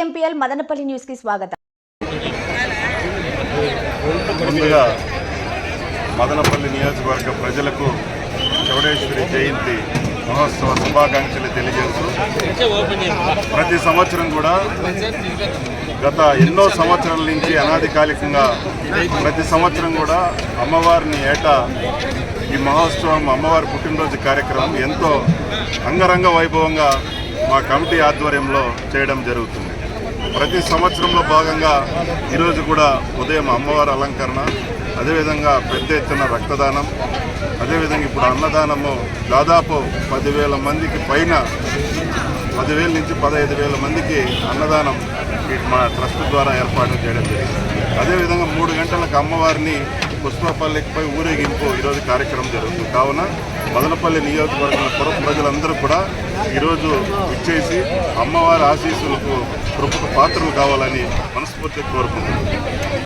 MPL Madanapalle న్యూస్కి స్వాగతం. ముందుగా మదనపల్లి నియోజకవర్గ ప్రజలకు చౌడేశ్వరి జయంతి మహోత్సవ శుభాకాంక్షలు తెలియజేస్తూ ప్రతి సంవత్సరం కూడా గత ఎన్నో సంవత్సరాల నుంచి అనాదికాలికంగా ప్రతి సంవత్సరం కూడా అమ్మవారిని ఏటా ఈ మహోత్సవం అమ్మవారి పుట్టినరోజు కార్యక్రమం ఎంతో అంగరంగ వైభవంగా మా కమిటీ ఆధ్వర్యంలో చేయడం జరుగుతుంది. ప్రతి సంవత్సరంలో భాగంగా ఈరోజు కూడా ఉదయం అమ్మవారి అలంకరణ అదేవిధంగా పెద్ద ఎత్తున రక్తదానం అదేవిధంగా ఇప్పుడు అన్నదానము దాదాపు పదివేల మందికి పైన పదివేల నుంచి పదహైదు వేల మందికి అన్నదానం మా ట్రస్ట్ ద్వారా ఏర్పాటు చేయడం జరిగింది. అదేవిధంగా మూడు గంటలకు అమ్మవారిని పుష్పపల్లిపై ఊరేగింపు ఈరోజు కార్యక్రమం జరుగుతుంది. కావున మదనపల్లి నియోజకవర్గం పుర ప్రజలందరూ కూడా ఈరోజు ఇచ్చేసి అమ్మవారి ఆశీస్సులకు కృపకు పాత్రలు కావాలని మనస్ఫూర్తిగా కోరుకుంటున్నాను